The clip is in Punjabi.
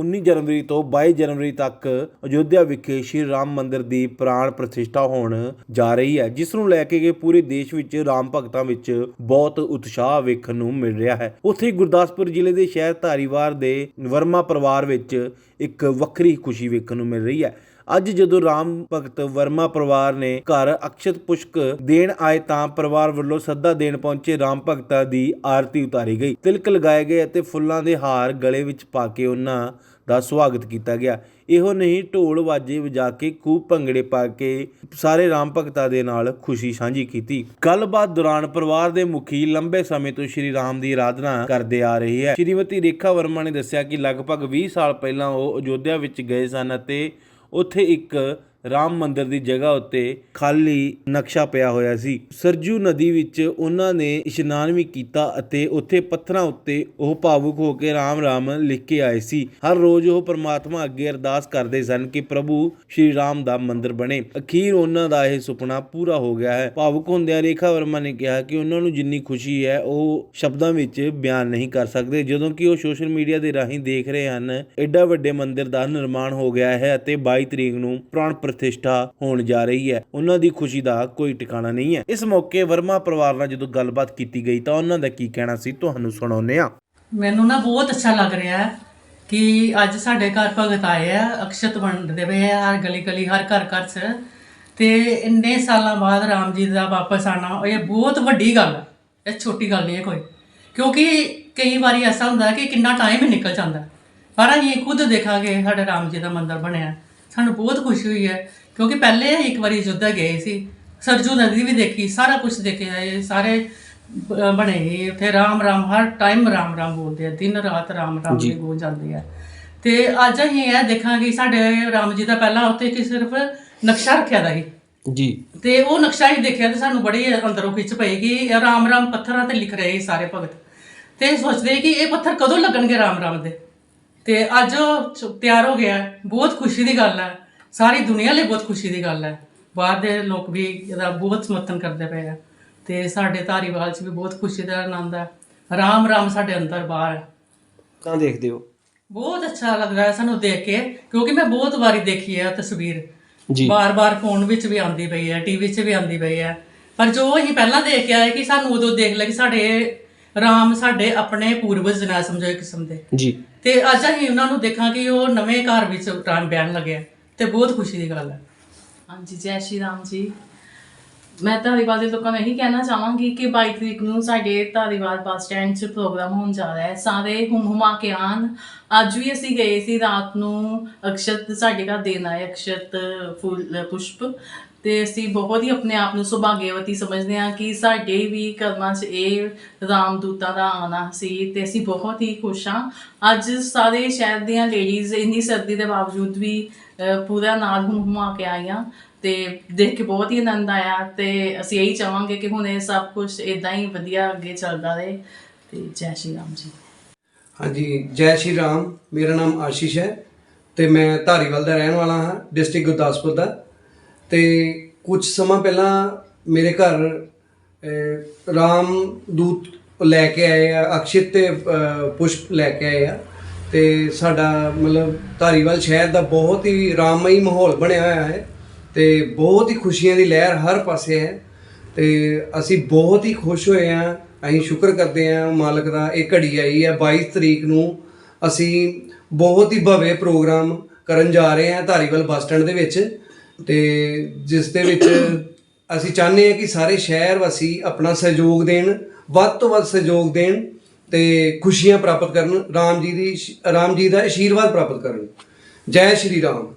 19 ਜਨਵਰੀ ਤੋਂ 22 ਜਨਵਰੀ ਤੱਕ ਅਯੋਧਿਆ ਵਿਖੇ ਸ਼੍ਰੀ ਰਾਮ ਮੰਦਿਰ ਦੀ ਪ੍ਰਾਣ ਪ੍ਰਤਿਸ਼ਠਾ ਹੋਣ ਜਾ ਰਹੀ ਹੈ, ਜਿਸ ਨੂੰ ਲੈ ਕੇ ਪੂਰੇ ਦੇਸ਼ ਵਿੱਚ ਰਾਮ ਭਗਤਾਂ ਵਿੱਚ ਬਹੁਤ ਉਤਸ਼ਾਹ ਵੇਖਣ ਨੂੰ ਮਿਲ ਰਿਹਾ ਹੈ। ਉੱਥੇ ਹੀ ਗੁਰਦਾਸਪੁਰ ਜ਼ਿਲ੍ਹੇ ਦੇ ਸ਼ਹਿਰ ਧਾਰੀਵਾਲ ਦੇ ਵਰਮਾ ਪਰਿਵਾਰ ਵਿੱਚ ਇੱਕ ਵੱਖਰੀ ਖੁਸ਼ੀ ਵੇਖਣ ਨੂੰ ਮਿਲ ਰਹੀ ਹੈ। ਅੱਜ ਜਦੋਂ ਰਾਮ ਭਗਤ ਵਰਮਾ ਪਰਿਵਾਰ ਨੇ ਘਰ ਅਕਸ਼ਤ ਪੁਸ਼ਕ ਦੇਣ ਆਏ ਤਾਂ ਪਰਿਵਾਰ ਵੱਲੋਂ ਸੱਦਾ ਦੇਣ ਪਹੁੰਚੇ ਰਾਮ ਭਗਤਾਂ ਦੀ ਆਰਤੀ ਉਤਾਰੀ ਗਈ। ਤਿਲਕ ਲਗਾਏ ਗਏ ਅਤੇ ਫੁੱਲਾਂ ਦੇ ਹਾਰ ਗਲੇ ਵਿੱਚ ਪਾ ਕੇ ਉਹਨਾਂ ਦਾ ਸਵਾਗਤ ਕੀਤਾ ਗਿਆ। ਇਹੋ ਨਹੀਂ, ਢੋਲ ਵਾਜੇ ਵਜਾ ਕੇ ਖੂਬ ਭੰਗੜੇ ਪਾ ਕੇ ਸਾਰੇ ਰਾਮ ਭਗਤਾਂ ਦੇ ਨਾਲ ਖੁਸ਼ੀ ਸਾਂਝੀ ਕੀਤੀ। ਗੱਲਬਾਤ ਦੌਰਾਨ ਪਰਿਵਾਰ ਦੇ ਮੁਖੀ ਲੰਬੇ ਸਮੇਂ ਤੋਂ ਸ਼੍ਰੀ ਰਾਮ ਦੀ ਆਰਾਧਨਾ ਕਰਦੇ ਆ ਰਹੀ ਹੈ। ਸ਼੍ਰੀਮਤੀ ਰੇਖਾ ਵਰਮਾ ਨੇ ਦੱਸਿਆ ਕਿ ਲਗਭਗ 20 ਸਾਲ ਪਹਿਲਾਂ ਉਹ ਅਯੋਧਿਆ ਵਿੱਚ ਗਏ ਸਨ ਅਤੇ ਉੱਥੇ ਇੱਕ ਰਾਮ ਮੰਦਰ ਦੀ ਜਗ੍ਹਾ ਉੱਤੇ ਖਾਲੀ ਨਕਸ਼ਾ ਪਿਆ ਹੋਇਆ ਸੀ। ਸਰਜੂ ਨਦੀ ਵਿੱਚ ਉਹਨਾਂ ਨੇ ਇਸ਼ਨਾਨ ਵੀ ਕੀਤਾ ਅਤੇ ਉੱਥੇ ਪੱਥਰਾਂ ਉੱਤੇ ਉਹ ਭਾਵੁਕ ਹੋ ਕੇ ਰਾਮ ਰਾਮ ਲਿਖ ਕੇ ਆਏ ਸੀ। ਹਰ ਰੋਜ਼ ਉਹ ਪਰਮਾਤਮਾ ਅੱਗੇ ਅਰਦਾਸ ਕਰਦੇ ਸਨ ਕਿ ਪ੍ਰਭੂ ਸ਼੍ਰੀ ਰਾਮ ਦਾ ਮੰਦਰ ਬਣੇ। ਅਖੀਰ ਉਹਨਾਂ ਦਾ ਇਹ ਸੁਪਨਾ ਪੂਰਾ ਹੋ ਗਿਆ ਹੈ। ਭਾਵੁਕ ਹੁੰਦਿਆਂ ਰੇਖਾ ਵਰਮਾ ਨੇ ਕਿਹਾ ਕਿ ਉਹਨਾਂ ਨੂੰ ਜਿੰਨੀ ਖੁਸ਼ੀ ਹੈ, ਉਹ ਸ਼ਬਦਾਂ ਵਿੱਚ ਬਿਆਨ ਨਹੀਂ ਕਰ ਸਕਦੇ। ਜਦੋਂ ਕਿ ਉਹ ਸੋਸ਼ਲ ਮੀਡੀਆ ਦੇ ਰਾਹੀਂ ਦੇਖ ਰਹੇ ਹਨ ਐਡਾ ਵੱਡੇ ਮੰਦਿਰ ਦਾ ਨਿਰਮਾਣ ਹੋ ਗਿਆ ਹੈ ਅਤੇ 22 ਤਰੀਕ ਨੂੰ ਪ੍ਰਾਣ ਪ੍ਰਤਿਸ਼ਠਾ ਹੋਣ ਜਾ ਰਹੀ ਹੈ। ਉਹਨਾਂ ਦੀ ਖੁਸ਼ੀ ਦਾ ਕੋਈ ਟਿਕਾਣਾ ਨਹੀਂ ਹੈ। ਇਸ ਮੌਕੇ ਵਰਮਾ ਪਰਿਵਾਰ ਨਾਲ ਜਦੋਂ ਗੱਲਬਾਤ ਕੀਤੀ ਗਈ ਤਾਂ ਉਹਨਾਂ ਦਾ ਕੀ ਕਹਿਣਾ ਸੀ, ਤੁਹਾਨੂੰ ਸੁਣਾਉਂਦੇ ਹਾਂ। ਮੈਨੂੰ ਨਾ ਬਹੁਤ ਅੱਛਾ ਲੱਗ ਰਿਹਾ ਹੈ ਕਿ ਅੱਜ ਸਾਡੇ ਘਰ ਭਗਤ ਆਏ ਆ, ਅਕਸ਼ਤ ਵੰਡਦੇ ਪਏ ਆ ਹਰ ਗਲੀ ਗਲੀ ਹਰ ਘਰ ਘਰ 'ਚ। ਤੇ ਇੰਨੇ ਸਾਲਾਂ ਬਾਅਦ ਰਾਮ ਜੀ ਦਾ ਵਾਪਸ ਆਣਾ ਇਹ ਬਹੁਤ ਵੱਡੀ ਗੱਲ ਹੈ। ਇਹ ਛੋਟੀ ਗੱਲ ਨਹੀਂ ਹੈ ਕੋਈ। ਕਿਉਂਕਿ ਕਈ ਵਾਰੀ ਐਸਾ ਹੁੰਦਾ ਕਿ ਕਿੰਨਾ ਟਾਈਮ ਹੀ ਨਿਕਲ ਜਾਂਦਾ। ਪਰ ਅਸੀਂ ਖੁਦ ਦੇਖਾਂਗੇ ਸਾਡਾ ਰਾਮ ਜੀ ਦਾ ਮੰਦਿਰ ਬਣਿਆ। ਸਾਨੂੰ ਬਹੁਤ ਖੁਸ਼ੀ ਹੋਈ ਹੈ ਕਿਉਂਕਿ ਪਹਿਲੇ ਇੱਕ ਵਾਰੀ ਅਯੋਧਿਆ ਗਏ ਸੀ ਸਰਜੂ ਨਦੀ ਵੀ ਦੇਖੀ ਸਾਰਾ ਕੁਝ ਦੇਖਿਆ ਇਹ ਸਾਰੇ ਬ- ਬਣੇ ਸੀ ਉੱਥੇ ਰਾਮ ਰਾਮ ਹਰ ਟਾਈਮ ਰਾਮ ਰਾਮ ਬੋਲਦੇ ਆ ਦਿਨ ਰਾਤ ਰਾਮ ਰਾਮ ਦੀ ਗੂੰਜ ਜਾਂਦੀ ਆ। ਤੇ ਅੱਜ ਅਸੀਂ ਇਹ ਦੇਖਾਂਗੇ ਸਾਡੇ ਰਾਮ ਜੀ ਦਾ ਪਹਿਲਾਂ ਉੱਥੇ ਕਿ ਸਿਰਫ ਨਕਸ਼ਾ ਰੱਖਿਆ ਦਾ ਸੀ। ਜੀ। ਤੇ ਉਹ ਨਕਸ਼ਾ ਹੀ ਦੇਖਿਆ ਤੇ ਸਾਨੂੰ ਬੜੀ ਅੰਦਰੋਂ ਖਿੱਚ ਪਈ ਕਿ ਇਹ ਰਾਮ ਰਾਮ ਪੱਥਰਾਂ ਤੇ ਲਿਖ ਰਹੇ ਸੀ ਸਾਰੇ ਭਗਤ। ਤੇ ਸੋਚਦੇ ਕਿ ਇਹ ਪੱਥਰ ਕਦੋਂ ਲੱਗਣਗੇ ਰਾਮ ਰਾਮ ਦੇ? ਤੇ ਅੱਜ ਉਹ ਚ- ਤਿਆਰ ਹੋ ਗਿਆ ਹੈ। ਬਹੁਤ ਖੁਸ਼ੀ ਦੀ ਗੱਲ ਹੈ। ਸਾਰੀ ਦੁਨੀਆ ਲਈ ਬਹੁਤ ਖੁਸ਼ੀ ਦੀ ਗੱਲ ਹੈ। ਬਾਹਰ ਦੇ ਲੋਕ ਵੀ ਇਹਦਾ ਬਹੁਤ ਸਮਰਥਨ ਕਰਦੇ ਪਏ ਆ। ਤੇ ਸਾਡੇ ਧਾਰੀਵਾਲ 'ਚ ਵੀ ਬਹੁਤ ਖੁਸ਼ੀ ਦਾ ਆਨੰਦ ਹੈ। ਰਾਮ ਰਾਮ ਸਾਡੇ ਅੰਦਰ ਬਾਹਰ ਹੈ। ਤਾਂ ਦੇਖਦੇ ਹੋ? ਬਹੁਤ ਅੱਛਾ ਲੱਗ ਰਿਹਾ ਸਾਨੂੰ ਦੇਖ ਕੇ ਕਿਉਂਕਿ ਮੈਂ ਬਹੁਤ ਵਾਰੀ ਦੇਖੀ ਹੈ ਉਹ ਤਸਵੀਰ। ਜੀ। ਬਾਰ-ਬਾਰ ਫੋਨ ਵਿੱਚ ਵੀ ਆਉਂਦੀ ਪਈ ਹੈ ਟੀਵੀ 'ਚ ਵੀ ਆਉਂਦੀ ਪਈ ਹੈ। ਪਰ ਜੋ ਅਸੀਂ ਪਹਿਲਾਂ ਦੇਖ ਕੇ ਆਏ ਕਿ ਸਾਨੂੰ ਉਦੋਂ ਦੇਖ ਲਿਆ ਕਿ ਸਾਡੇ ਰਾਮ ਸਾਡੇ ਆਪਣੇ ਪੂਰਵਜ ਨਾ ਸਮਝੋ ਇੱਕ ਕਿਸਮ ਦੇ। ਜੀ। ਤੇ ਅੱਜ ਅਸੀਂ ਉਹਨਾਂ ਨੂੰ ਦੇਖਾਂ ਕਿ ਉਹ ਨਵੇਂ ਘਰ ਵਿੱਚ ਰਾਮ ਬਹਿਣ ਲੱਗਿਆ ਤੇ ਬਹੁਤ ਖੁਸ਼ੀ ਦੀ ਗੱਲ ਹੈ ਹਾਂਜੀ ਜੈ ਸ਼੍ਰੀ ਰਾਮ ਜੀ। ਮੈਂ ਧਾਰੀਵਾਲ ਦੇ ਲੋਕਾਂ ਨੂੰ ਇਹੀ ਕਹਿਣਾ ਚਾਹਾਂਗੀ ਕਿ 22 ਤਰੀਕ ਨੂੰ ਸਾਡੇ ਧਾਰੀਵਾਲ ਬੱਸ ਸਟੈਂਡ 'ਚ ਪ੍ਰੋਗਰਾਮ ਹੋਣ ਜਾ ਰਿਹਾ ਹੈ। ਸਾਰੇ ਹੁਮ ਹੁਮਾ ਕੇ ਆਉਣ। ਅੱਜ ਵੀ ਅਸੀਂ ਗਏ ਸੀ ਰਾਤ ਨੂੰ ਅਕਸ਼ਤ ਸਾਡੇ ਘਰ ਦੇਣ ਆਏ ਅਕਸ਼ਤ ਫੁੱਲ ਪੁਸ਼ਪ। ਤੇ ਅਸੀਂ ਬਹੁਤ ਹੀ ਆਪਣੇ ਆਪ ਨੂੰ ਸੁਭਾਗਿਆਵਤੀ ਸਮਝਦੇ ਹਾਂ ਕਿ ਸਾਡੇ ਵੀ ਕਰਮਾਂ 'ਚ ਇਹ ਰਾਮਦੂਤਾਂ ਦਾ ਆਣਾ ਸੀ ਤੇ ਅਸੀਂ ਬਹੁਤ ਹੀ ਖੁਸ਼ ਹਾਂ। ਅੱਜ ਸਾਰੇ ਸ਼ਹਿਰ ਦੀਆਂ ਲੇਡੀਜ਼ ਇੰਨੀ ਸਰਦੀ ਦੇ ਬਾਵਜੂਦ ਵੀ ਪੂਰਾ ਨਾਲ ਹੁਮ ਹੁਮਾ ਕੇ ਆਈਆਂ ਤੇ ਦੇਖ ਕੇ ਬਹੁਤ ਹੀ ਆਨੰਦ ਆਇਆ ਤੇ ਅਸੀਂ ਇਹੀ ਚਾਹਾਂਗੇ ਕਿ ਹੁਣ ਇਹ ਸਭ ਕੁਝ ਇਦਾਂ ਹੀ ਵਧੀਆ ਅੱਗੇ ਚੱਲਦਾ ਰਹੇ ਤੇ ਜੈ ਸ਼੍ਰੀ ਰਾਮ ਜੀ। ਹਾਂਜੀ, ਜੈ ਸ਼੍ਰੀ ਰਾਮ। ਮੇਰਾ ਨਾਮ ਆਸ਼ੀਸ਼ ਹੈ ਤੇ ਮੈਂ ਧਾਰੀਵਾਲ ਦਾ ਰਹਿਣ ਵਾਲਾ ਹਾਂ, ਡਿਸਟ੍ਰਿਕਟ ਗੁਰਦਾਸਪੁਰ ਦਾ। ਤੇ ਕੁਝ ਸਮਾਂ ਪਹਿਲਾਂ ਮੇਰੇ ਘਰ ਅਹ, ਰਾਮ ਦੂਤ ਲੈ ਕੇ ਆਏ ਆ ਅਕਸ਼ਿਤ ਤੇ ਪੁਸ਼ਪ ਲੈ ਕੇ ਆਏ ਆ। ਤੇ ਸਾਡਾ ਮਤਲਬ ਧਾਰੀਵਾਲ ਸ਼ਹਿਰ ਦਾ ਬਹੁਤ ਹੀ ਰਾਮਮਈ ਮਾਹੌਲ ਬਣਿਆ ਹੋਇਆ ਹੈ ਤੇ ਬਹੁਤ ਹੀ ਖੁਸ਼ੀਆਂ ਦੀ ਲਹਿਰ ਹਰ ਪਾਸੇ ਹੈ। ਤੇ ਅਸੀਂ ਬਹੁਤ ਹੀ ਖੁਸ਼ ਹੋਏ ਹਾਂ ਅਸੀਂ ਸ਼ੁਕਰ ਕਰਦੇ ਹਾਂ ਮਾਲਕ ਦਾ ਇਹ ਘੜੀ ਆਈ ਹੈ 22 ਤਰੀਕ ਨੂੰ ਅਸੀਂ ਬਹੁਤ ਹੀ ਭਵੇ ਪ੍ਰੋਗਰਾਮ ਕਰਨ ਜਾ ਰਹੇ ਹਾਂ ਧਾਰੀਵਾਲ ਬੱਸ ਸਟੈਂਡ ਦੇ ਵਿੱਚ। ਤੇ ਜਿਸ ਦੇ ਵਿੱਚ ਅਸੀਂ ਚਾਹੁੰਦੇ ਹਾਂ ਕਿ ਸਾਰੇ ਸ਼ਹਿਰ ਵਾਸੀ ਆਪਣਾ ਸਹਿਯੋਗ ਦੇਣ, ਵੱਧ ਤੋਂ ਵੱਧ ਸਹਿਯੋਗ ਦੇਣ ਤੇ ਖੁਸ਼ੀਆਂ ਪ੍ਰਾਪਤ ਕਰਨ, ਰਾਮ ਜੀ ਦੀ ਰਾਮ ਜੀ ਦਾ ਆਸ਼ੀਰਵਾਦ ਪ੍ਰਾਪਤ ਕਰਨ। ਜੈ ਸ਼੍ਰੀ ਰਾਮ।